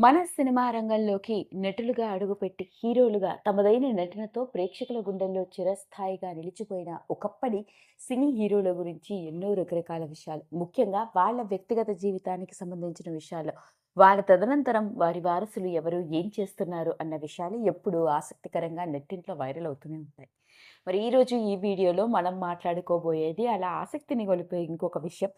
మన సినిమా రంగంలోకి నటులుగా అడుగుపెట్టి హీరోలుగా తమదైన నటనతో ప్రేక్షకుల గుండెల్లో చిరస్థాయిగా నిలిచిపోయిన ఒకప్పటి సినీ హీరోల గురించి ఎన్నో రకరకాల విషయాలు. ముఖ్యంగా వాళ్ళ వ్యక్తిగత జీవితానికి సంబంధించిన విషయాలు. వాళ్ళ తదనంతరం వారి వారసులు ఎవరు ఏం చేస్తున్నారు అన్న విషయాలు ఎప్పుడూ ఆసక్తికరంగా నెట్టింట్లో వైరల్ అవుతూనే ఉంటాయి. మరి ఈరోజు ఈ వీడియోలో మనం మాట్లాడుకోబోయేది అలా ఆసక్తిని గొలిపే ఇంకొక విషయం.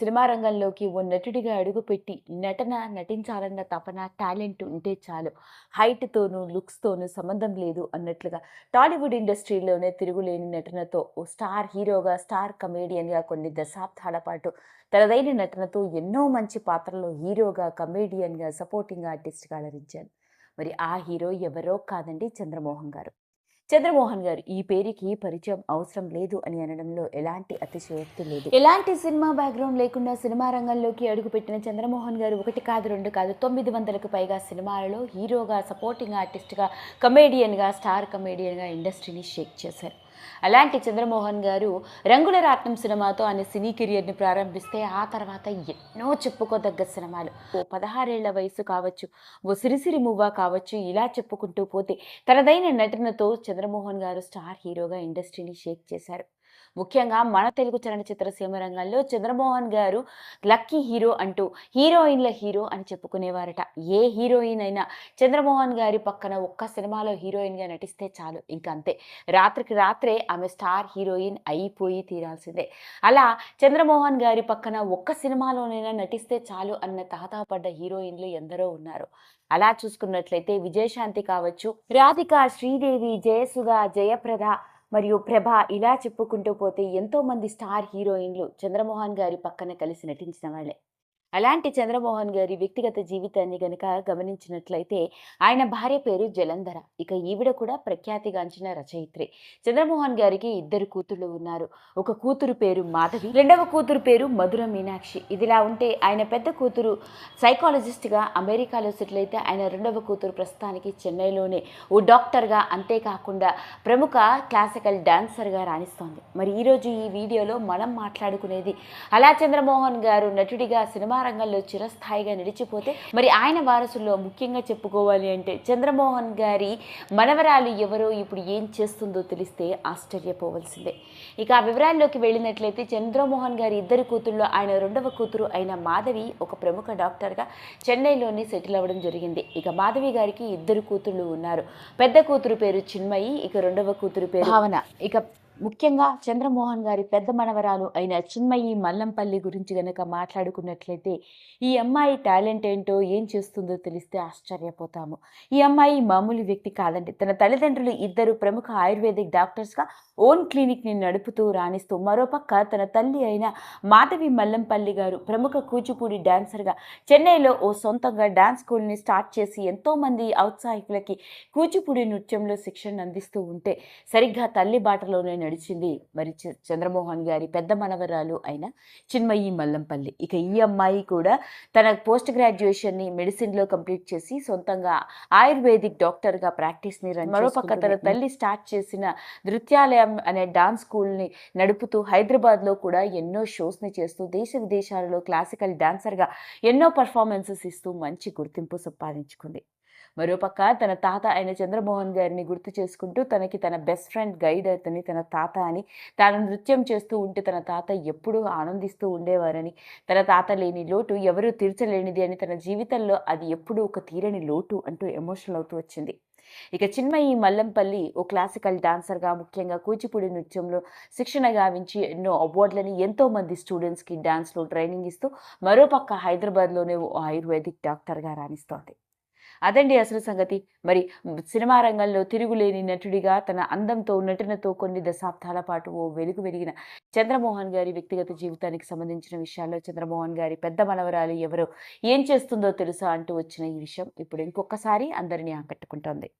సినిమా రంగంలోకి ఓ నటుడిగా అడుగుపెట్టి నటన నటించాలన్న తపన టాలెంట్ ఉంటే చాలు. హైట్తోనూ లుక్స్తోనూ సంబంధం లేదు అన్నట్లుగా టాలీవుడ్ ఇండస్ట్రీలోనే తిరుగులేని నటనతో ఓ స్టార్ హీరోగా స్టార్ కమేడియన్గా కొన్ని దశాబ్దాల పాటు తనదైన నటనతో ఎన్నో మంచి పాత్రల్లో హీరోగా కమేడియన్గా సపోర్టింగ్ ఆర్టిస్ట్గా అలరించారు. మరి ఆ హీరో ఎవరో కాదండి చంద్రమోహన్ గారు. చంద్రమోహన్ గారు ఈ పేరుకి పరిచయం అవసరం లేదు అని అనడంలో ఎలాంటి అతిశయోక్తి లేదు. ఎలాంటి సినిమా బ్యాక్గ్రౌండ్ లేకుండా సినిమా రంగంలోకి అడుగుపెట్టిన చంద్రమోహన్ గారు ఒకటి కాదు రెండు కాదు తొమ్మిది వందలకు పైగా సినిమాలలో హీరోగా సపోర్టింగ్ ఆర్టిస్ట్గా కమేడియన్గా స్టార్ కమేడియన్గా ఇండస్ట్రీని షేక్ చేశారు. అలాంటి చంద్రమోహన్ గారు రంగుల రాట్నం సినిమాతో ఆయన సినీ కెరియర్ని ప్రారంభిస్తే ఆ తర్వాత ఎన్నో చెప్పుకోదగ్గ సినిమాలు. ఓ పదహారేళ్ళ వయసు కావచ్చు ఓ సిరిసిరి మువ్వ కావచ్చు ఇలా చెప్పుకుంటూ పోతే తనదైన నటనతో చంద్రమోహన్ గారు స్టార్ హీరోగా ఇండస్ట్రీని షేక్ చేశారు. ముఖ్యంగా మన తెలుగు చలనచిత్ర సీమ రంగంలో చంద్రమోహన్ గారు లక్కీ హీరో అంటూ హీరోయిన్ల హీరో అని చెప్పుకునేవారట. ఏ హీరోయిన్ అయినా చంద్రమోహన్ గారి పక్కన ఒక్క సినిమాలో హీరోయిన్గా నటిస్తే చాలు. ఇంకంతే. అంతే రాత్రికి రాత్రే ఆమె స్టార్ హీరోయిన్ అయిపోయి తీరాల్సిందే. అలా చంద్రమోహన్ గారి పక్కన ఒక్క సినిమాలోనైనా నటిస్తే చాలు అన్న తహతాపడ్డ హీరోయిన్లు ఎందరో ఉన్నారు. అలా చూసుకున్నట్లయితే విజయశాంతి కావచ్చు రాధిక శ్రీదేవి జయసుధ జయప్రద మరియు ప్రభ ఇలా చెప్పుకుంటూ పోతే ఎంతోమంది స్టార్ హీరోయిన్లు చంద్రమోహన్ గారి పక్కన కలిసి నటించిన వాళ్ళే. అలాంటి చంద్రమోహన్ గారి వ్యక్తిగత జీవితాన్ని గనక గమనించినట్లయితే ఆయన భార్య పేరు జలంధర. ఇక ఈవిడ కూడా ప్రఖ్యాతిగాంచిన రచయిత్రి. చంద్రమోహన్ గారికి ఇద్దరు కూతుళ్ళు ఉన్నారు. ఒక కూతురు పేరు మాధవి రెండవ కూతురు పేరు మధుర మీనాక్షి. ఇదిలా ఉంటే ఆయన పెద్ద కూతురు సైకాలజిస్ట్గా అమెరికాలో సెటిల్ అయితే ఆయన రెండవ కూతురు ప్రస్తుతానికి చెన్నైలోనే ఓ డాక్టర్గా అంతేకాకుండా ప్రముఖ క్లాసికల్ డాన్సర్గా రాణిస్తోంది. మరి ఈరోజు ఈ వీడియోలో మనం మాట్లాడుకునేది అలా చంద్రమోహన్ గారు నటుడిగా సినిమా రంగంలో చిరస్థాయిగా నిలిచిపోతే మరి ఆయన వారసుల్లో ముఖ్యంగా చెప్పుకోవాలి అంటే చంద్రమోహన్ గారి మనవరాలు ఎవరో ఇప్పుడు ఏం చేస్తుందో తెలిస్తే ఆశ్చర్యపోవలసిందే. ఇక ఆ వివరాల్లోకి వెళ్ళినట్లయితే చంద్రమోహన్ గారి ఇద్దరు కూతుళ్ళు ఆయన రెండవ కూతురు అయిన మాధవి ఒక ప్రముఖ డాక్టర్గా చెన్నైలోని సెటిల్ అవ్వడం జరిగింది. ఇక మాధవి గారికి ఇద్దరు కూతుళ్ళు ఉన్నారు. పెద్ద కూతురు పేరు చిన్మయి ఇక రెండవ కూతురు పేరు భావన. ఇక ముఖ్యంగా చంద్రమోహన్ గారి పెద్ద మనవరాలు అయిన చిన్మయి మల్లంపల్లి గురించి గనక మాట్లాడుకున్నట్లయితే ఈ అమ్మాయి టాలెంట్ ఏంటో ఏం చేస్తుందో తెలిస్తే ఆశ్చర్యపోతాము. ఈ అమ్మాయి మామూలు వ్యక్తి కాదండి. తన తల్లిదండ్రులు ఇద్దరు ప్రముఖ ఆయుర్వేదిక్ డాక్టర్స్గా ఓన్ క్లినిక్ని నడుపుతూ రాణిస్తూ మరోపక్క తన తల్లి అయిన మాధవి మల్లంపల్లి గారు ప్రముఖ కూచిపూడి డాన్సర్గా చెన్నైలో ఓ సొంతంగా డాన్స్ స్కూల్ని స్టార్ట్ చేసి ఎంతోమంది ఔత్సాహికులకి కూచిపూడి నృత్యంలో శిక్షణ అందిస్తూ ఉంటే సరిగ్గా తల్లి బాటలోనే నడిచింది మరి చ- చంద్రమోహన్ గారి పెద్ద మనవరాలు అయిన చిన్మయి మల్లంపల్లి. ఇక ఈ అమ్మాయి కూడా తన పోస్ట్ గ్రాడ్యుయేషన్ని మెడిసిన్లో కంప్లీట్ చేసి సొంతంగా ఆయుర్వేదిక్ డాక్టర్గా ప్రాక్టీస్ని మరోపక్క తన తల్లి స్టార్ట్ చేసిన నృత్యాలయం అనే డాన్స్ స్కూల్ని నడుపుతూ హైదరాబాద్లో కూడా ఎన్నో షోస్ని చేస్తూ దేశ విదేశాలలో క్లాసికల్ డాన్సర్గా ఎన్నో పర్ఫార్మెన్సెస్ ఇస్తూ మంచి గుర్తింపు సంపాదించుకుంది. మరోపక్క తన తాత అయిన చంద్రమోహన్ గారిని గుర్తు చేసుకుంటూ తనకి తన బెస్ట్ ఫ్రెండ్ గైడ్ అతని తన తాత అని తాను నృత్యం చేస్తూ ఉంటే తన తాత ఎప్పుడూ ఆనందిస్తూ ఉండేవారని తన తాత లేని లోటు ఎవరూ తీర్చలేనిది అని తన జీవితంలో అది ఎప్పుడూ ఒక తీరని లోటు అంటూ ఎమోషనల్ అవుతూ వచ్చింది. ఇక చిన్మయి మల్లంపల్లి ఓ క్లాసికల్ డాన్సర్గా ముఖ్యంగా కూచిపూడి నృత్యంలో శిక్షణ గావించి ఎన్నో అవార్డులని ఎంతో మంది స్టూడెంట్స్కి డాన్స్లో ట్రైనింగ్ ఇస్తూ మరోపక్క హైదరాబాద్లోనే ఓ ఆయుర్వేదిక్ డాక్టర్గా రాణిస్తోంది. అదండి అసలు సంగతి. మరి సినిమా రంగంలో తిరుగులేని నటుడిగా తన అందంతో నటనతో కొన్ని దశాబ్దాల పాటు ఓ వెలుగు వెలిగిన చంద్రమోహన్ గారి వ్యక్తిగత జీవితానికి సంబంధించిన విషయాల్లో చంద్రమోహన్ గారి పెద్ద మనవరాలు ఎవరో ఏం చేస్తుందో తెలుసా అంటూ వచ్చిన ఈ విషయం ఇప్పుడు ఇంకొకసారి అందరినీ ఆకట్టుకుంటోంది.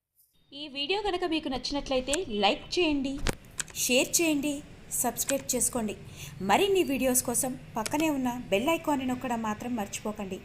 ఈ వీడియో కనుక మీకు నచ్చినట్లయితే లైక్ చేయండి షేర్ చేయండి సబ్స్క్రైబ్ చేసుకోండి. మరిన్ని వీడియోస్ కోసం పక్కనే ఉన్న బెల్ ఐకాన్ని నొక్కడం మాత్రం మర్చిపోకండి.